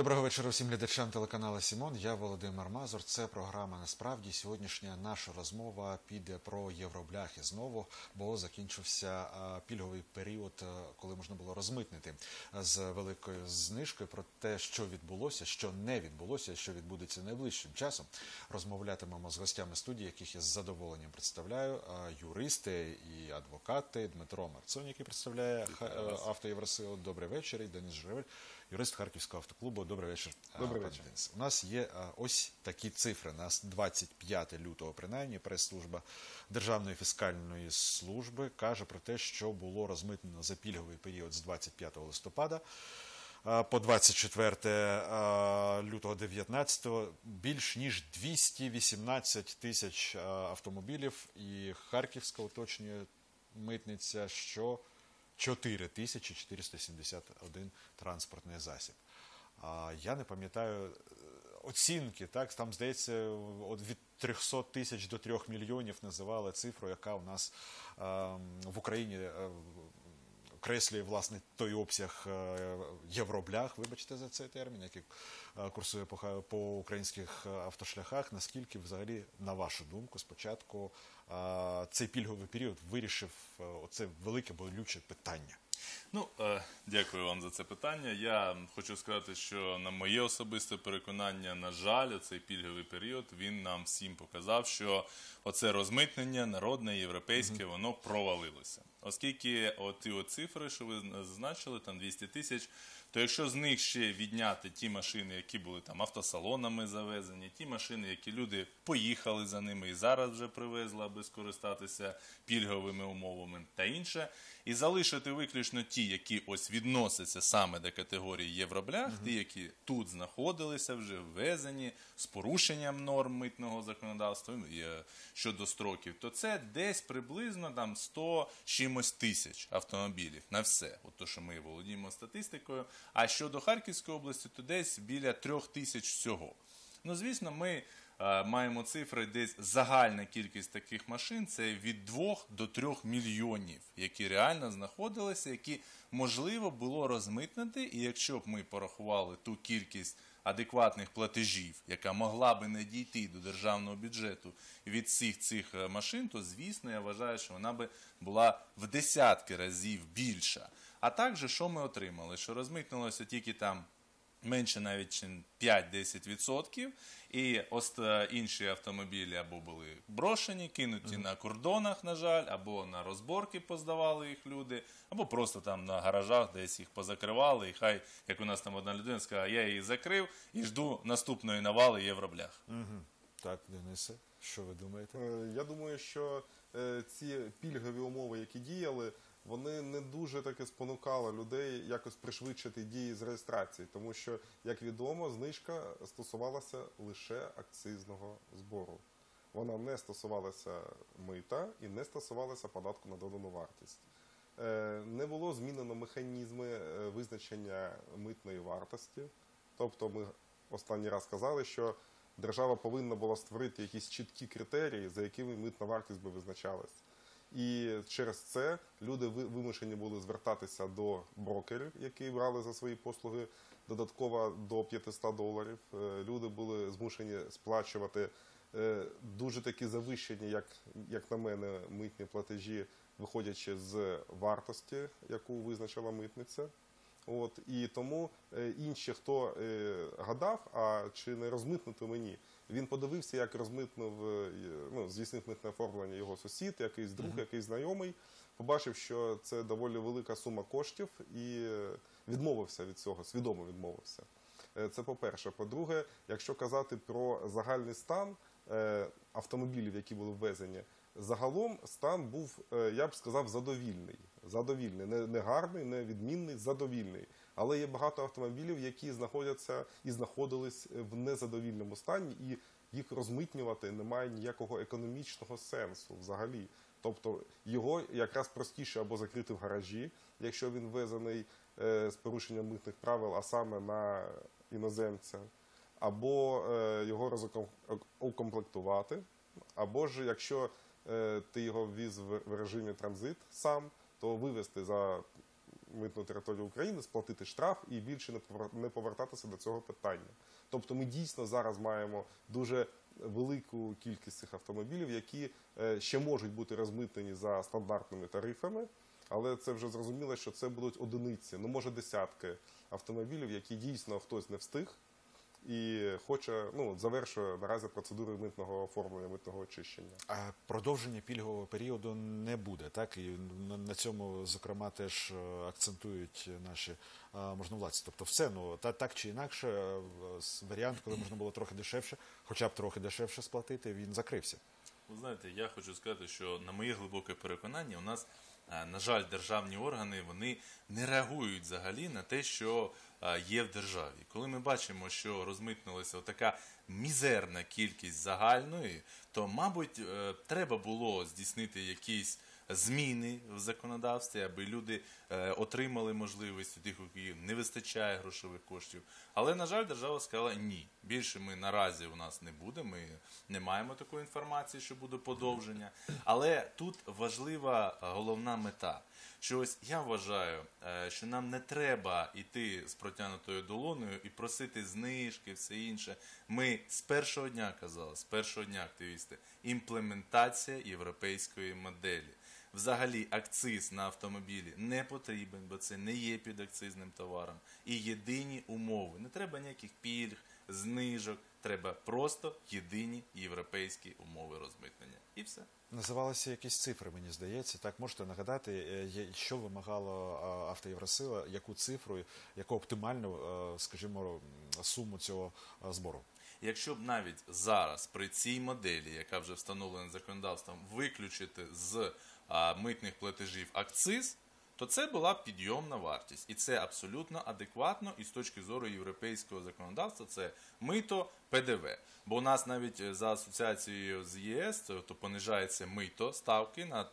Доброго вечора всім глядачам телеканалу Сімон. Я Володимир Мазур. Це програма насправді сьогоднішня наша розмова піде про євробляхи знову, бо закінчився пільговий період, коли можна було розмитнити з великою знижкою про те, що відбулося, що не відбулося, що відбудеться найближчим часом. Розмовлятимемо з гостями студії, яких я з задоволенням представляю. Юристи і адвокати Дмитро Марцон, який представляє е, автоєвросилу. Добрий вечір. І Денис Журавель, юрист Харківського автоклубу. Добрий вечір. Добрий вечір. Денис. У нас є ось такі цифри. На 25 лютого, принаймні, прес-служба Державної фіскальної служби каже про те, що було розмитнено за пільговий період з 25 листопада. По 24 а, лютого 19 більш ніж 218 тисяч автомобілів, і Харківська уточнює митниця, що 4471 транспортний засіб. А я не пам'ятаю е, оцінки, так там здається, від 300 тисяч до 3 мільйонів називали цифру, яка у нас е, в Україні е, окреслює власне той обсяг е, євроблях, вибачте за цей термін, який е, курсує по, українських е, автошляхах. Наскільки взагалі, на вашу думку, спочатку цей пільговий період вирішив оце велике болюче питання? Ну, дякую вам за це питання. Я хочу сказати, що на моє особисте переконання, на жаль, цей пільговий період він нам всім показав, що оце розмитнення народне, європейське, воно провалилося. Оскільки от цифри, що ви зазначили, там 200 тисяч, то якщо з них ще відняти ті машини, які були там автосалонами завезені, ті машини, які люди поїхали за ними і зараз вже привезли, аби скористатися пільговими умовами та інше, і залишити виключно ті, які ось відносяться саме до категорії євроблях, ті, які тут знаходилися, вже ввезені з порушенням норм митного законодавства ну, щодо строків, то це десь приблизно там 100 чимось тисяч автомобілів на все. От то, що ми володіємо статистикою. А щодо Харківської області, то десь біля трьох тисяч всього. Ну, звісно, ми е, маємо цифри, десь загальна кількість таких машин це від 2 до 3 мільйонів, які реально знаходилися, які можливо було розмитнити. І якщо б ми порахували ту кількість адекватних платежів, яка могла би не дійти до державного бюджету від всіх цих е, машин, то звісно я вважаю, що вона би була в десятки разів більша. А також що ми отримали? Що розмитнилося тільки там менше навіть чим 5-10%, і інші автомобілі або були брошені, кинуті на кордонах, на жаль, або на розборки поздавали їх люди, або просто там на гаражах десь їх позакривали, і хай, як у нас там одна людина сказала, я її закрив і жду наступної навали євроблях. Так, Денисе, що ви думаєте? Е, Я думаю, що е, ці пільгові умови, які діяли, вони не дуже таки спонукали людей якось пришвидшити дії з реєстрації, тому що, як відомо, знижка стосувалася лише акцизного збору. Вона не стосувалася мита і не стосувалася податку на додану вартість. Е, Не було змінено механізми е, визначення митної вартості. Тобто, ми останній раз казали, що держава повинна була створити якісь чіткі критерії, за якими митна вартість би визначалась. І через це люди ви- вимушені були звертатися до брокерів, які брали за свої послуги додатково до 500 доларів. Е, Люди були змушені сплачувати е, дуже такі завищені, як, як на мене, митні платежі, виходячи з вартості, яку визначила митниця. От і тому е, інші, хто е, гадав, а чи не розмитнути мені, він подивився, як розмитнув, е, ну, здійснив митне оформлення його сусід, якийсь друг, якийсь знайомий, побачив, що це доволі велика сума коштів, і е, відмовився від цього, свідомо відмовився. Е, Це по-перше. По-друге, якщо казати про загальний стан е, автомобілів, які були ввезені, загалом стан був, е, я б сказав, задовільний. Задовільний, не, не гарний, не відмінний, задовільний. Але є багато автомобілів, які знаходяться і знаходились в незадовільному стані, і їх розмитнювати немає ніякого економічного сенсу взагалі. Тобто його якраз простіше або закрити в гаражі, якщо він ввезений е, з порушенням митних правил, а саме на іноземця, або е, його розукомплектувати, або ж якщо е, ти його ввіз в режимі транзит сам, то вивезти за митну територію України, сплатити штраф і більше не повер- повертатися до цього питання. Тобто ми дійсно зараз маємо дуже велику кількість цих автомобілів, які е, ще можуть бути розмитнені за стандартними тарифами, але це вже зрозуміло, що це будуть одиниці, ну може десятки автомобілів, які дійсно хтось не встиг і хоче, ну, завершує наразі процедуру митного оформлення, митного очищення. А продовження пільгового періоду не буде, так і на- цьому зокрема теж е, акцентують наші е, можновладці. Тобто, все ну та так чи інакше, е, варіант, коли можна було трохи дешевше, хоча б трохи дешевше сплатити, він закрився. Ви знаєте, я хочу сказати, що на моє глибоке переконання, у нас, на жаль, державні органи вони не реагують взагалі на те, що є в державі. Коли ми бачимо, що розмитнилася така мізерна кількість загальної, то, мабуть, е, треба було здійснити якісь зміни в законодавстві, аби люди е, отримали можливість у тих, у яких не вистачає грошових коштів. Але, на жаль, держава сказала ні. Більше ми наразі у нас не буде. Ми не маємо такої інформації, що буде подовження. Але тут важлива е, головна мета. Що ось я вважаю, е, що нам не треба йти з протягнутою долоною і просити знижки, все інше. Ми з першого дня казали, з першого дня активісти, імплементація європейської моделі. Взагалі акциз на автомобілі не потрібен, бо це не є підакцизним товаром. І єдині умови. Не треба ніяких пільг, знижок. Треба просто єдині європейські умови розмитнення. І все. Називалися якісь цифри, мені здається. Так можете нагадати, е, що вимагало автоєвросила, яку цифру, яку оптимальну, е, скажімо, суму цього е, збору. Якщо б навіть зараз при цій моделі, яка вже встановлена законодавством, виключити з митних платежів акциз, то це була підйомна вартість. І це абсолютно адекватно і з точки зору європейського законодавства це мито ПДВ. Бо у нас навіть е, за асоціацією з ЄС, це, то понижається мито ставки на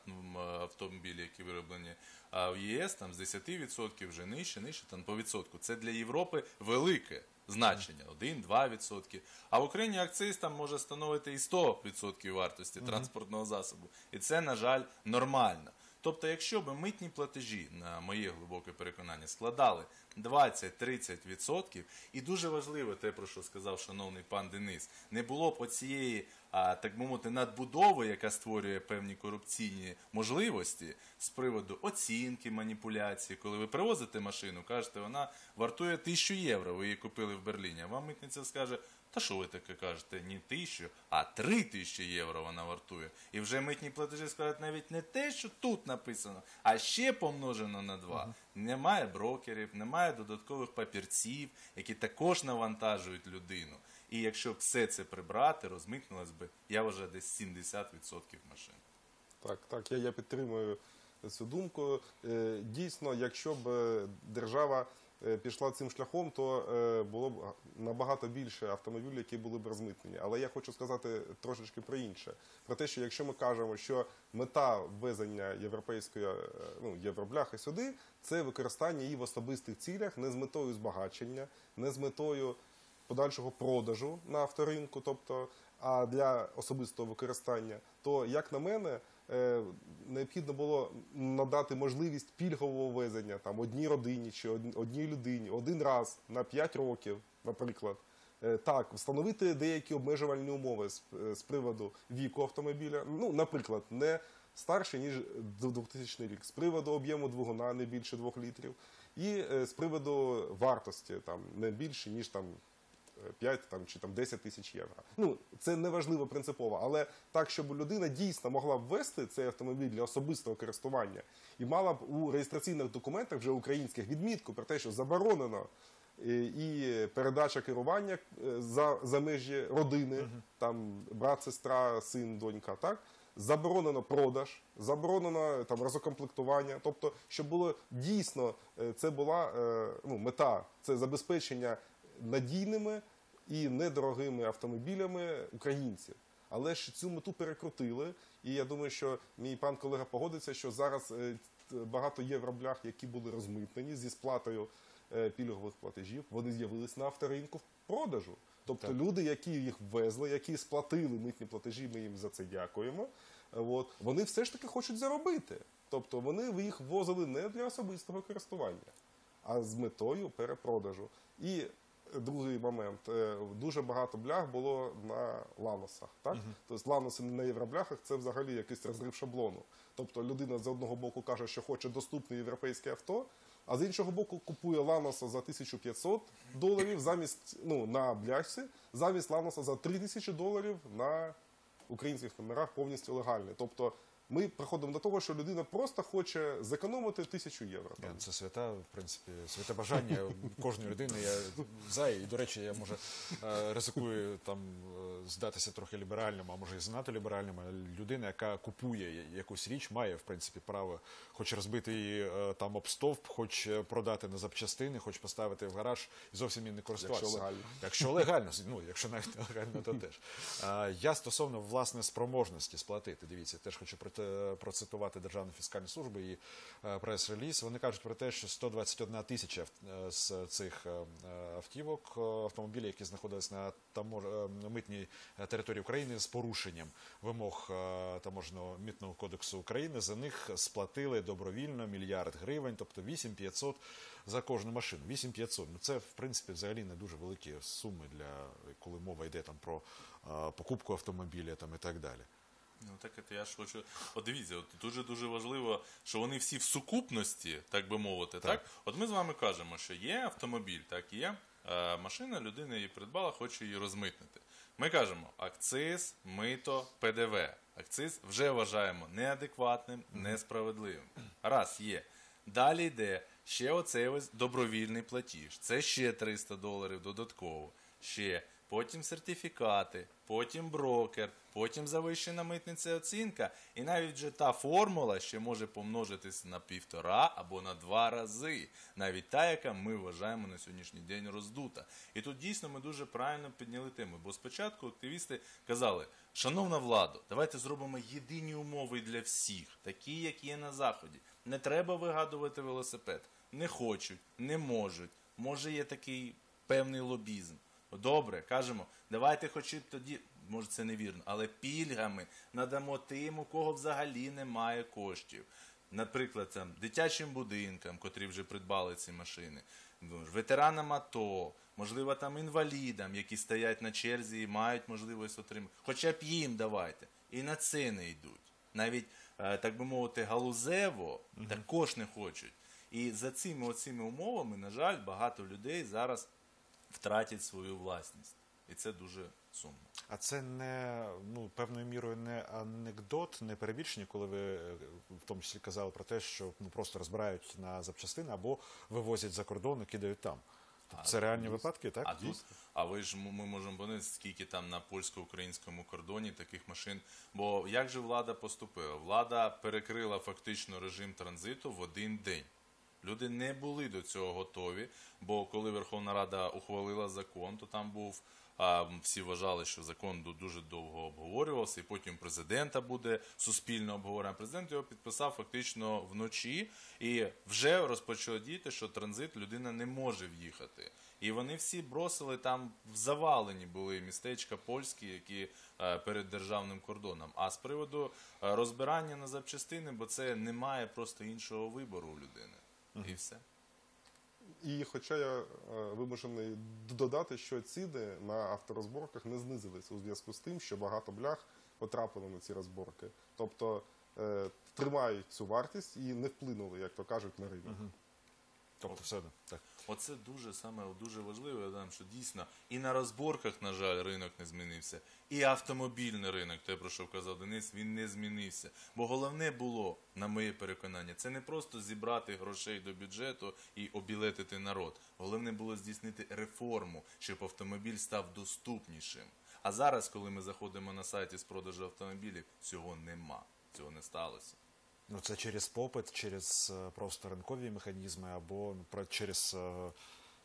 автомобілі, які вироблені в ЄС, там з 10% вже нижче, нижче там по відсотку. Це для Європи велике значення 1-2%. А в Україні акциз там може становити і 100% вартості транспортного засобу. І це, на жаль, нормально. Тобто, якщо б митні платежі, на моє глибоке переконання, складали 20-30%, і дуже важливо те, про що сказав шановний пан Денис, не було б оцієї, а, так би мовити, надбудови, яка створює певні корупційні можливості з приводу оцінки маніпуляції. Коли ви привозите машину, кажете, вона вартує 1000 євро, ви її купили в Берліні, а вам митниця скаже, та що ви таке кажете, не тисячу, а три тисячі євро вона вартує. І вже митні платежі скажуть навіть не те, що тут написано, а ще помножено на два. Немає брокерів, немає додаткових папірців, які також навантажують людину. І якщо все це прибрати, розмитнилось би, я вважаю, десь 70% машин. Так, так, я, я підтримую цю думку. Е, Дійсно, якщо б е, держава е, пішла цим шляхом, то було б набагато більше автомобілів, які були б розмитнені. Але я хочу сказати трошечки про інше. Про те, що якщо ми кажемо, що мета ввезення європейської ну, євробляхи сюди, це використання її в особистих цілях, не з метою збагачення, не з метою подальшого продажу на авторинку, тобто, а для особистого використання, то, як на мене, е, необхідно було надати можливість пільгового ввезення там одній родині чи одній людині один раз на 5 років, наприклад. Е, Так, встановити деякі обмежувальні умови з, е, з приводу віку автомобіля. Ну, наприклад, не старше ніж 2000 рік, з приводу об'єму двигуна не більше 2 літрів, і з приводу вартості там не більше ніж там 5 там, чи там 10 тисяч євро. Ну, це не важливо принципово, але так, щоб людина дійсно могла б ввести цей автомобіль для особистого користування і мала б у реєстраційних документах вже українських відмітку про те, що заборонено е, і передача керування е, за, за межі родини, там брат, сестра, син, донька, так? Заборонено продаж, заборонено там розукомплектування. Тобто, щоб було дійсно е, це була е, ну, мета, це забезпечення надійними і недорогими автомобілями українців. Але ж цю мету перекрутили, і я думаю, що мій пан колега погодиться, що зараз е, багато євроблях, які були розмитнені зі сплатою е, пільгових платежів, вони з'явились на авторинку в продажу. Тобто Так. люди, які їх ввезли, які сплатили митні платежі, ми їм за це дякуємо. От, вони все ж таки хочуть заробити. Тобто вони їх ввозили не для особистого користування, а з метою перепродажу. І другий момент: е, дуже багато блях було на ланосах. Так? Тобто ланоси на євробляхах це взагалі якийсь розрив шаблону. Тобто людина з одного боку каже, що хоче доступне європейське авто, а з іншого боку купує ланоса за 1500 доларів замість ну, на бляшці, замість ланоса за 3000 доларів на українських номерах повністю легальний. Тобто ми приходимо до того, що людина просто хоче зекономити тисячу євро. Там. Це свята, в принципі, святе бажання кожної людини. Я за і до речі, я може е, ризикую там е, здатися трохи ліберальним, а може і занадто ліберальним. Людина, яка купує якусь річ, має в принципі право, хоч розбити її е, там об стовп, хоч продати на запчастини, хоч поставити в гараж і зовсім їм не користуватися. Якщо легально. Якщо легально, ну якщо навіть не легально, то теж. Я стосовно власне спроможності сплатити. Дивіться, теж хочу проте- процитувати Державну фіскальну службу і е, прес-реліз. Вони кажуть про те, що 121 тисяча е, з цих е, автівок, е, автомобілів, які знаходились на е, митній території України з порушенням вимог е, таможного митного кодексу України, за них сплатили добровільно мільярд гривень, тобто 8500 за кожну машину. 8500. Ну це в принципі взагалі не дуже великі суми для коли мова йде там про е, покупку автомобіля там і так далі. Ну так от я ж хочу. От дивіться, от дуже дуже важливо, що вони всі в сукупності, так би мовити, так. От ми з вами кажемо, що є автомобіль, так є е, машина, людина її придбала, хоче її розмитнити. Ми кажемо акциз, мито, ПДВ. Акциз вже вважаємо неадекватним, несправедливим. Раз є. Далі йде ще оцей ось добровільний платіж. Це ще 300 доларів додатково. Ще потім сертифікати, потім брокер, потім завищена митниця оцінка, і навіть вже та формула ще може помножитись на півтора або на два рази, навіть та, яка ми вважаємо на сьогоднішній день роздута. І тут дійсно ми дуже правильно підняли тему. Бо спочатку активісти казали: шановна влада, давайте зробимо єдині умови для всіх, такі, як є на заході. Не треба вигадувати велосипед. Не хочуть, не можуть. Може, є такий певний лобізм. Добре, кажемо, давайте хоч і тоді, може це невірно, але пільгами надамо тим, у кого взагалі немає коштів. Наприклад, там, дитячим будинкам, котрі вже придбали ці машини, ветеранам АТО, можливо, там інвалідам, які стоять на черзі і мають можливість отримати. Хоча б їм давайте. І на це не йдуть. Навіть, е, так би мовити, галузево також не хочуть. І за цими оцими умовами, на жаль, багато людей зараз втратять свою власність. І це дуже сумно. А це не ну певною мірою не анекдот, не перебільшення, коли ви в тому числі казали про те, що ну просто розбирають на запчастини або вивозять за кордон і кидають там. Тобто це реальні випадки, так? А тут, а ви ж ми можемо подивитися, скільки там на польсько-українському кордоні таких машин. Бо як же влада поступила? Влада перекрила фактично режим транзиту в один день. Люди не були до цього готові, бо коли Верховна Рада ухвалила закон, то там був. А всі вважали, що закон дуже довго обговорювався, і потім президента буде суспільно обговорення. Президент його підписав фактично вночі, і вже розпочало діяти, що транзит людина не може в'їхати. І вони всі бросили там завалені були містечка польські, які е, перед державним кордоном. А з приводу е, розбирання на запчастини, бо це немає просто іншого вибору у людини. І все. І хоча я е, вимушений додати, що ціни на авторозборках не знизились у зв'язку з тим, що багато блях потрапило на ці розборки. Тобто е, тримають цю вартість і не вплинули, як то кажуть, на ринок. Тобто все одно так. Оце дуже саме дуже важливо, я дам, що дійсно і на розборках, на жаль, ринок не змінився, і автомобільний ринок, те, про що казав Денис, він не змінився. Бо головне було, на моє переконання, це не просто зібрати грошей до бюджету і обілетити народ. Головне було здійснити реформу, щоб автомобіль став доступнішим. А зараз, коли ми заходимо на сайті з продажу автомобілів, цього нема, цього не сталося. Ну це через попит, через е, просто ринкові механізми або ну, через е,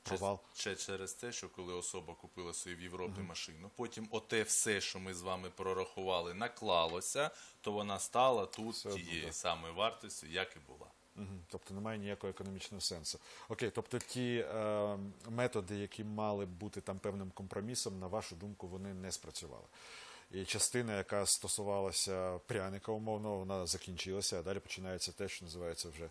провал. Ще через те, що коли особа купила собі в Європі машину, потім оте все, що ми з вами прорахували, наклалося, то вона стала тут Все тієї самої вартості, як і була. Мгм. Тобто немає ніякого економічного сенсу. Окей, тобто ті е, методи, які мали бути там певним компромісом, на вашу думку, вони не спрацювали. І частина, яка стосувалася пряника умовно, вона закінчилася, а далі починається те, що називається вже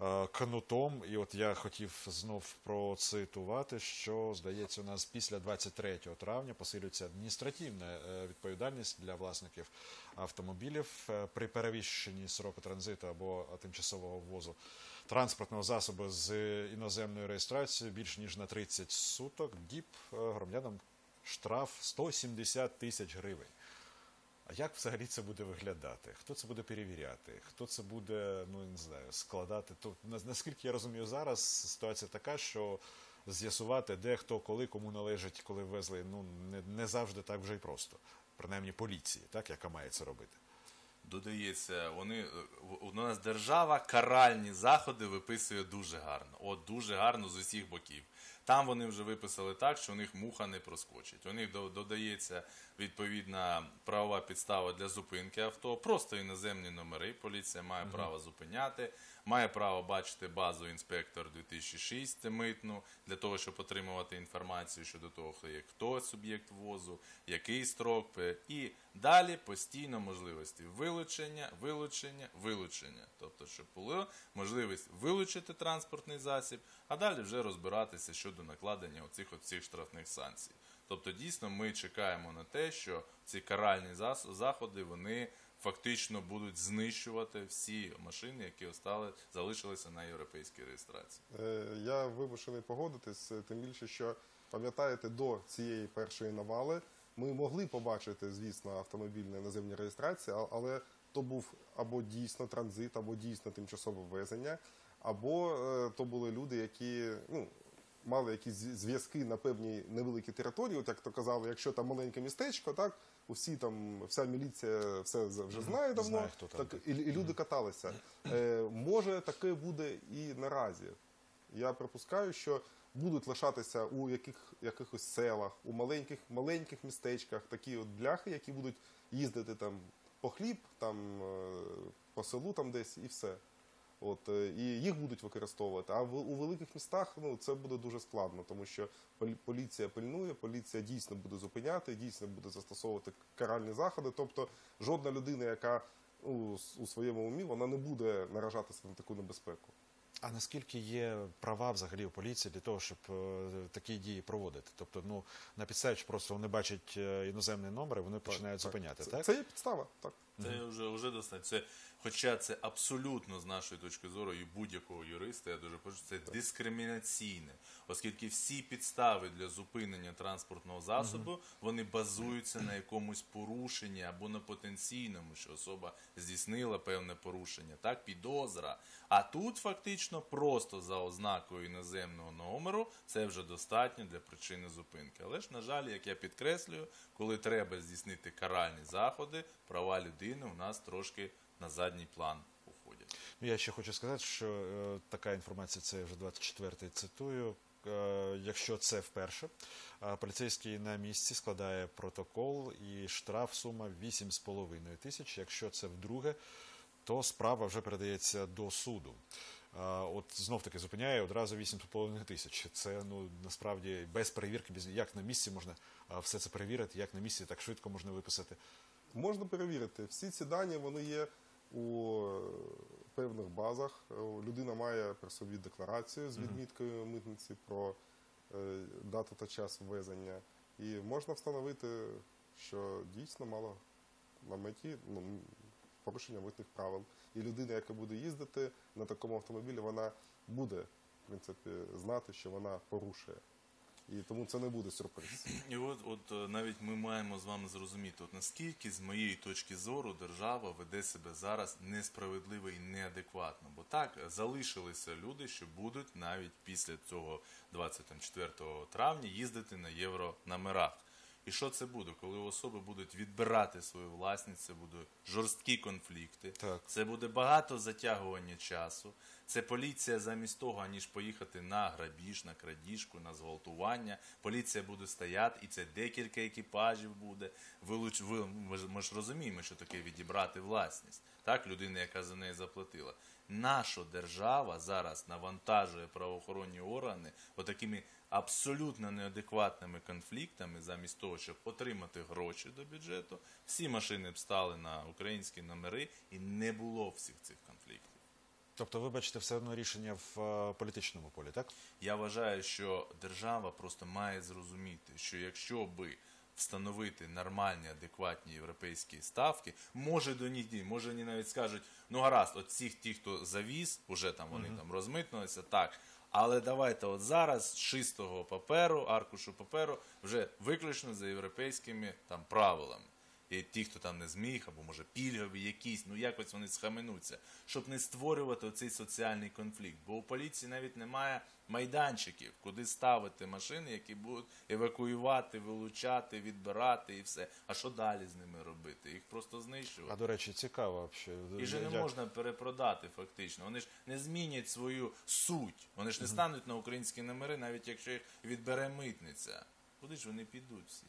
е, кнутом. І от я хотів знов процитувати, що здається, у нас після 23 травня посилюється адміністративна е, відповідальність для власників автомобілів е, при перевищенні сроку транзиту або тимчасового ввозу транспортного засобу з іноземною реєстрацією більш ніж на 30 суток. ДІП е, громадянам штраф 170 тисяч гривень. А як взагалі це буде виглядати? Хто це буде перевіряти? Хто це буде, ну не знаю, складати? То на- наскільки я розумію, зараз ситуація така, що з'ясувати, де хто, коли, кому належить, коли везли, ну не, не завжди так вже й просто. Принаймні поліції, так, яка має це робити. Додається, вони е, у нас держава каральні заходи виписує дуже гарно. От дуже гарно з усіх боків. Там вони вже виписали так, що у них муха не проскочить. У них до- додається відповідна правова підстава для зупинки авто, просто іноземні номери. Поліція має право зупиняти, має право бачити базу інспектор 2006 митну для того, щоб отримувати інформацію щодо того, хто є хто суб'єкт ввозу, який строк, і далі постійно можливості вилучення, вилучення, вилучення. Тобто, щоб була можливість вилучити транспортний засіб, а далі вже розбиратися щодо накладення оцих оцих штрафних санкцій. Тобто, дійсно, ми чекаємо на те, що ці каральні заходи вони фактично будуть знищувати всі машини, які остали, залишилися на європейській реєстрації. Е, Я вимушений погодитись, е, тим більше, що пам'ятаєте, до цієї першої навали ми могли побачити, звісно, автомобіль на іноземній реєстрації, але то був або дійсно транзит, або дійсно тимчасове ввезення, або е, то були люди, які ну, мали якісь зв'язки на певній невеликій території. От як то казали, якщо там маленьке містечко, так усі там, вся міліція все вже знає давно, Знає, хто там, так, і, і люди каталися. Е, може, таке буде і наразі. Я припускаю, що будуть лишатися у яких, якихось селах, у маленьких, маленьких містечках такі от бляхи, які будуть їздити там по хліб, там е, по селу там десь і все. От, е, і їх будуть використовувати. А в, у великих містах ну, це буде дуже складно, тому що полі- поліція пильнує, поліція дійсно буде зупиняти, дійсно буде застосовувати каральні заходи. Тобто жодна людина, яка у, у своєму умі, вона не буде наражатися на таку небезпеку. А наскільки є права взагалі у поліції для того, щоб е, такі дії проводити? Тобто, ну на підставі, що просто вони бачать е, іноземні номери, вони починають зупиняти, це, так? Це є підстава, так. Це вже, вже достатньо. Це, хоча це абсолютно з нашої точки зору і будь-якого юриста, я дуже прошу, це дискримінаційне, оскільки всі підстави для зупинення транспортного засобу вони базуються на якомусь порушенні або на потенційному, що особа здійснила певне порушення, так, підозра. А тут фактично просто за ознакою іноземного номеру це вже достатньо для причини зупинки. Але ж, на жаль, як я підкреслюю, коли треба здійснити каральні заходи, права людини у нас трошки на задній план уходять. Ну, Я ще хочу сказати, що е, така інформація, це вже 24-й цитую. Е, якщо це вперше, е, поліцейський на місці складає протокол і штраф сума 8,5 тисяч. Якщо це вдруге, то справа вже передається до суду. От знов таки зупиняє одразу 8,5 тисяч. Це ну насправді без перевірки, без як на місці можна все це перевірити, як на місці так швидко можна виписати. Можна перевірити. Всі ці дані вони є у е, певних базах. Е, Людина має при собі декларацію з відміткою митниці про е, дату та час ввезення. І можна встановити, що дійсно мало на меті ну, порушення митних правил. І людина, яка буде їздити на такому автомобілі, вона буде в принципі знати, що вона порушує. І тому це не буде сюрприз. І от, от е, навіть ми маємо з вами зрозуміти, от наскільки з моєї точки зору держава веде себе зараз несправедливо і неадекватно. Бо так залишилися люди, що будуть навіть після цього 24 травня їздити на єврономерах. І що це буде? Коли особи будуть відбирати свою власність, це будуть жорсткі конфлікти, Так. це буде багато затягування часу. Це поліція замість того, аніж поїхати на грабіж, на крадіжку, на зґвалтування. Поліція буде стояти, і це декілька екіпажів буде. Вилуч... ви... Ми ж- розуміємо, що таке відібрати власність. Так, людина, яка за неї заплатила. наша держава зараз навантажує правоохоронні органи отакими абсолютно неадекватними конфліктами, замість того, щоб отримати гроші до бюджету, всі машини б стали на українські номери і не було всіх цих конфліктів. Тобто, ви бачите все одно рішення в е, політичному полі, так? Я вважаю, що держава просто має зрозуміти, що якщо би встановити нормальні, адекватні європейські ставки, може до них дій, може вони навіть скажуть, ну гаразд, от цих ті, хто завіз, уже там вони там розмитнулися, так. Але давайте от зараз з чистого паперу, аркушу паперу, вже виключно за європейськими там правилами. І ті, хто там не зміг, або може пільгові якісь, ну якось вони схаменуться, щоб не створювати оцей соціальний конфлікт. Бо у поліції навіть немає майданчиків, куди ставити машини, які будуть евакуювати, вилучати, відбирати і все. А що далі з ними робити? Їх просто знищувати. А до речі, цікаво взагалі. І же не можна перепродати фактично. Вони ж не змінять свою суть. Вони ж не стануть на українські номери, навіть якщо їх відбере митниця. Куди ж вони підуть всі?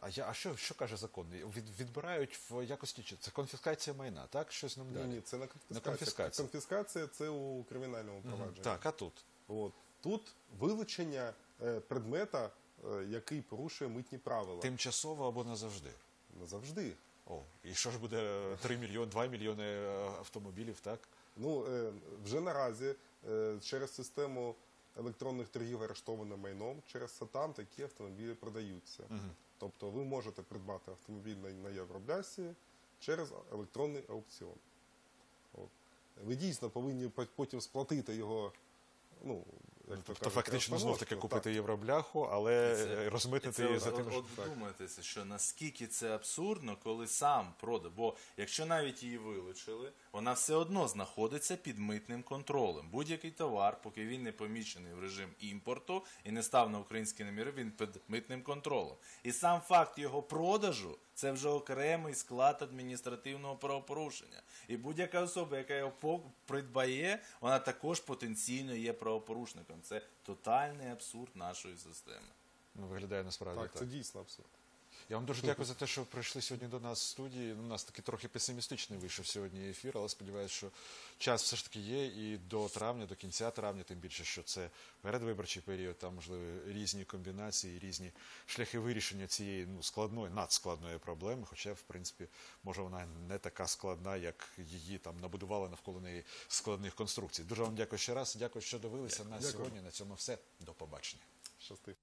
А я а що, що каже закон? Від, відбирають в якості чи це конфіскація майна, так? Щось нам Ні, далі. ні, це не конфіскація. На конфіскацію. Конфіскація це у кримінальному провадженні. Так, а тут? От. Тут вилучення е, предмета, е, який порушує митні правила. Тимчасово або назавжди. Завжди. О, і що ж буде 3 мільйони, 2 мільйони е, автомобілів, так? Ну, е, вже наразі е, через систему електронних торгів арештованим майном, через САТАМ такі автомобілі продаються. Тобто ви можете придбати автомобіль на, на Євроблясі через електронний аукціон. От. Ви дійсно повинні потім сплатити його. Ну, як то Тобто кажуть, фактично знов таки купити Так. євробляху, але Це- розмитнити її за тим, от, що... от вдумайтеся, що наскільки це абсурдно, коли сам продав. Бо якщо навіть її вилучили, вона все одно знаходиться під митним контролем. Будь-який товар, поки він не помічений в режим імпорту і не став на українські наміри, він під митним контролем. І сам факт його продажу це вже окремий склад адміністративного правопорушення. І будь-яка особа, яка його придбає, вона також потенційно є правопорушником. Це тотальний абсурд нашої системи. Ну, виглядає насправді Так, так. це дійсно абсурд. Я вам дуже дякую за те, що прийшли сьогодні до нас в студії. Ну, У нас такий трохи песимістичний вийшов сьогодні ефір, але сподіваюся, що час все ж таки є і до травня, до кінця травня, тим більше, що це передвиборчий період, там можливо різні комбінації, різні шляхи вирішення цієї ну складної, надскладної проблеми. Хоча, в принципі, може вона не така складна, як її там набудували навколо неї складних конструкцій. Дуже вам дякую ще раз. Дякую, що дивилися на сьогодні. На цьому все. До побачення. Щасти.